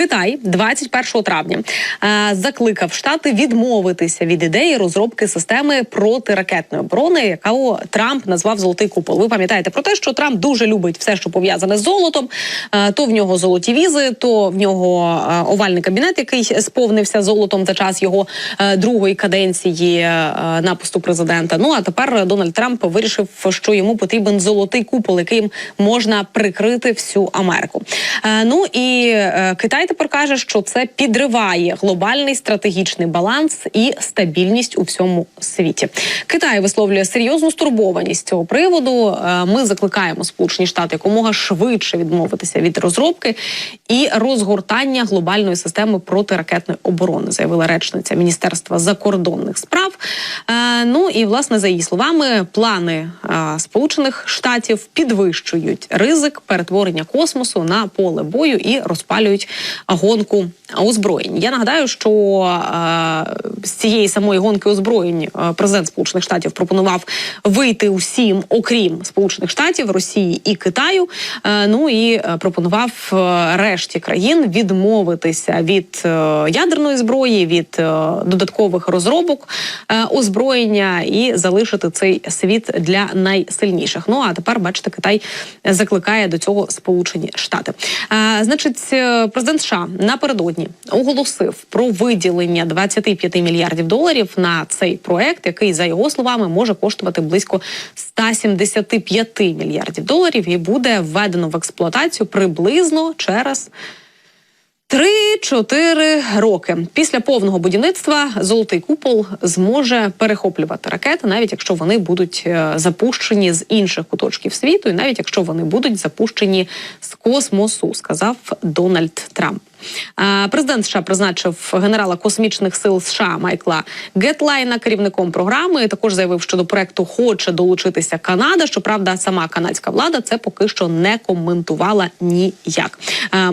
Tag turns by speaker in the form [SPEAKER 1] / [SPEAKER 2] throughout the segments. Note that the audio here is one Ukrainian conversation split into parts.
[SPEAKER 1] Китай 21 травня е, закликав штати відмовитися від ідеї розробки системи протиракетної оборони, яку Трамп назвав Золотий купол. Ви пам'ятаєте про те, що Трамп дуже любить все, що пов'язане з золотом. Е, то в нього золоті візи, то в нього е, овальний кабінет, який сповнився золотом за час його другої каденції на посту президента. Ну а тепер Дональд Трамп вирішив, що йому потрібен золотий купол, яким можна прикрити всю Америку. Ну і Китай тепер каже, що це підриває глобальний стратегічний баланс і стабільність у всьому світі. Китай висловлює серйозну стурбованість цього приводу. Е, Ми закликаємо Сполучені Штати якомога швидше відмовитися від розробки і розгортання глобальної системи протиракетної оборони, заявила речниця Міністерства закордонних справ. Е, Ну і власне за її словами, плани е, Сполучених Штатів підвищують ризик перетворення космосу на поле бою і розпалюють гонку озброєнь. Я нагадаю, що е, з цієї самої гонки озброєнь е, президент Сполучених Штатів пропонував вийти усім, окрім Сполучених Штатів, Росії і Китаю. Е, ну і пропонував решті країн відмовитися від ядерної зброї, від додаткових розробок озброєння і залишити цей світ для найсильніших. Ну а тепер, бачите, Китай закликає до цього Сполучені Штати. Значить, президент США напередодні оголосив про виділення 25 мільярдів доларів на цей проект, який за його словами може коштувати близько 175 мільярдів доларів, і буде введено в експлуатацію приблизно через. Три-чотири роки після повного будівництва золотий купол зможе перехоплювати ракети, навіть якщо вони будуть е, запущені з інших куточків світу, і навіть якщо вони будуть запущені з космосу, сказав Дональд Трамп. Президент США призначив генерала космічних сил США Майкла Гетлайна керівником програми. Також заявив, що до проекту хоче долучитися Канада. Щоправда, сама канадська влада це поки що не коментувала ніяк.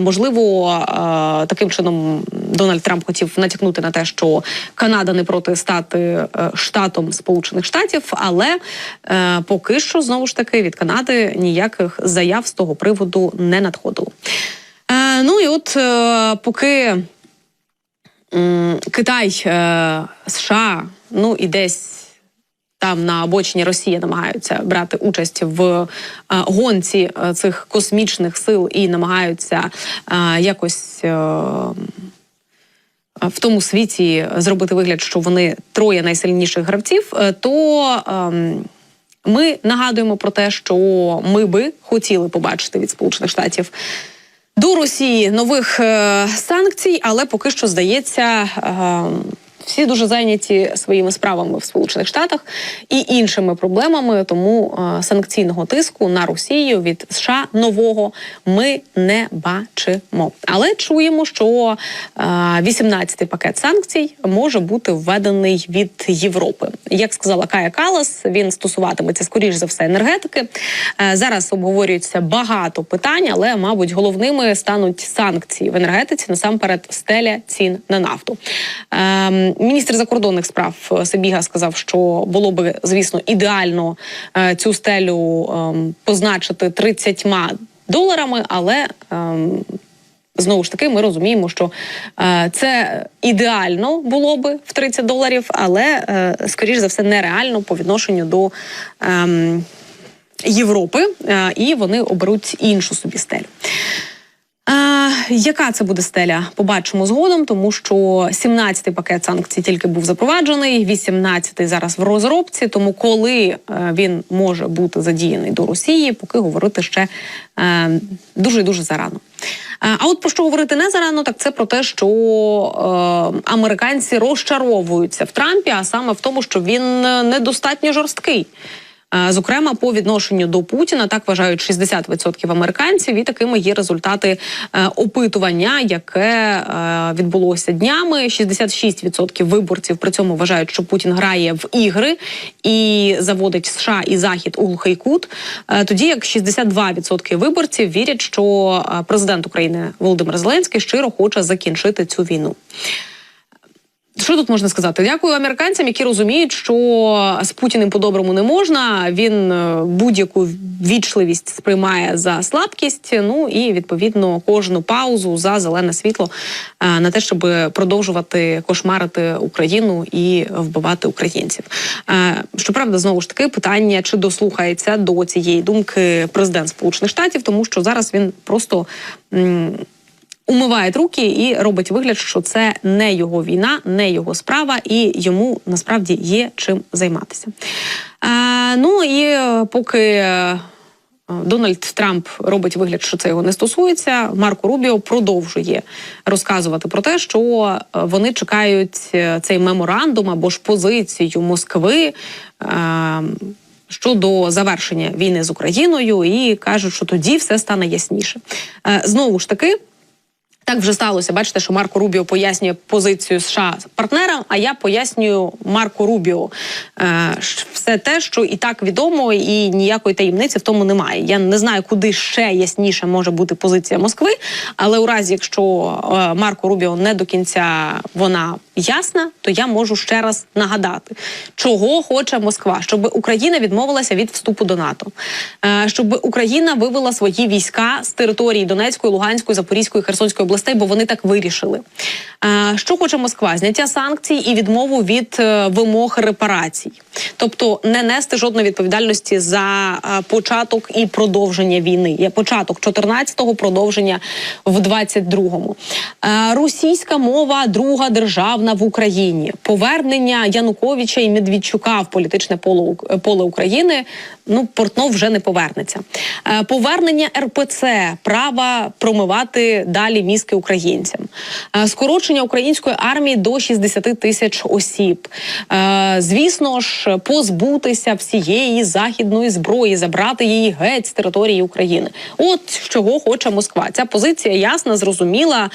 [SPEAKER 1] Можливо, таким чином Дональд Трамп хотів натякнути на те, що Канада не проти стати е, штатом Сполучених Штатів, але е, поки що знову ж таки від Канади ніяких заяв з того приводу не надходило. Е, ну і от е, поки Китай, е, США, ну і десь. Там на обочині Росії намагаються брати участь в е, гонці е, цих космічних сил і намагаються е, якось е, в тому світі зробити вигляд, що вони троє найсильніших гравців, е, то ем, ми нагадуємо про те, що ми би хотіли побачити від Сполучених Штатів до Росії нових е, санкцій, але поки що здається. Е, всі дуже зайняті своїми справами в Сполучених Штатах і іншими проблемами, тому е, санкційного тиску на Росію від США нового ми не бачимо. Але чуємо, що е, 18-й пакет санкцій може бути введений від Європи. Як сказала Кая Калас, він стосуватиметься скоріш за все енергетики. Е, зараз обговорюється багато питань, але мабуть головними стануть санкції в енергетиці насамперед стеля цін на нафту. Ем, Міністр закордонних справ е, Сибіга сказав, що було би, звісно, ідеально е, цю стелю ем, позначити 30 доларами, але ем, Знову ж таки, ми розуміємо, що е, це ідеально було би в 30 доларів, але скоріш за все нереально по відношенню до ем, Європи, і вони оберуть іншу собі стелю. А, яка це буде стеля? Побачимо згодом, тому що 17-й пакет санкцій тільки був запроваджений, 18-й зараз в розробці. Тому коли е, він може бути задіяний до Росії, поки говорити ще е, дуже дуже зарано. Е, А от про що говорити не зарано, так це про те, що е, американці розчаровуються в Трампі, а саме в тому, що він недостатньо жорсткий. Е, Зокрема, по відношенню до Путіна так вважають 60% американців, і такими є результати е, опитування, яке е, відбулося днями. 66% виборців при цьому вважають, що Путін грає в ігри і заводить США і Захід у глухий кут. Тоді як 62% виборців вірять, що президент України Володимир Зеленський щиро хоче закінчити цю війну. Що тут можна сказати? Дякую американцям, які розуміють, що з Путіним по-доброму не можна. Він е, будь-яку вічливість сприймає за слабкість. Ну і відповідно кожну паузу за зелене світло е, на те, щоб продовжувати кошмарити Україну і вбивати українців. Е, Щоправда, знову ж таки питання, чи дослухається до цієї думки президент Сполучених Штатів, тому що зараз він просто. М, умиває руки і робить вигляд, що це не його війна, не його справа, і йому насправді є чим займатися. Е, ну і е, поки. е, Дональд Трамп робить вигляд, що це його не стосується. Марко Рубіо продовжує розказувати про те, що е, вони чекають цей меморандум або ж позицію Москви. Щодо завершення війни з Україною, і кажуть, що тоді все стане ясніше. Знову ж таки, так вже сталося. Бачите, що Марко Рубіо пояснює позицію США партнерам, а я пояснюю Марко Рубіо е, все те, що і так відомо, і ніякої таємниці в тому немає. Я не знаю, куди ще ясніше може бути позиція Москви. Але у разі, якщо е, Марко Рубіо не до кінця вона ясна, то я можу ще раз нагадати, чого хоче Москва, щоб Україна відмовилася від вступу до НАТО, е, щоб Україна вивела свої війська з території Донецької, Луганської, Запорізької, Херсонської областей, бо вони так вирішили. Е, Що хоче Москва? Зняття санкцій і відмову від е, вимог репарацій, тобто не нести жодної відповідальності за е, початок і продовження війни. Є початок 14-го, продовження в 22-му. Е, Російська мова друга державна в Україні. Повернення Януковича і Медведчука в політичне поле України. Ну, Портнов вже не повернеться. Е, Повернення РПЦ, права промивати далі мізки українцям, Е, скорочення української армії до 60 тисяч осіб. Е, Звісно ж, позбутися всієї західної зброї, забрати її геть з території України. От чого хоче Москва. Ця позиція ясна, зрозуміла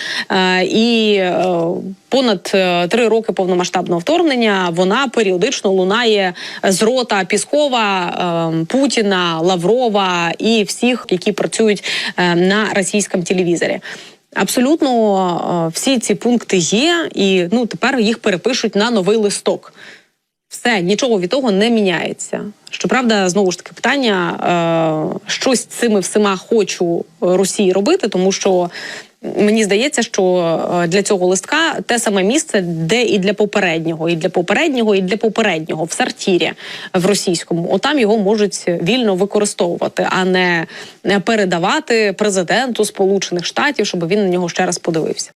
[SPEAKER 1] і. Понад три роки повномасштабного вторгнення вона періодично лунає з рота Піскова, Путіна, Лаврова і всіх, які працюють е, на російському телевізорі. Абсолютно е, всі ці пункти є, і ну тепер їх перепишуть на новий листок. Все, нічого від того не міняється. Щоправда, знову ж таки питання: е, щось з цими всіма хочу Росії робити, тому що мені здається, що е, для цього листка те саме місце, де і для попереднього, і для попереднього, і для попереднього в сартірі в російському. Отам його можуть вільно використовувати, а не не передавати президенту Сполучених Штатів, щоб він на нього ще раз подивився.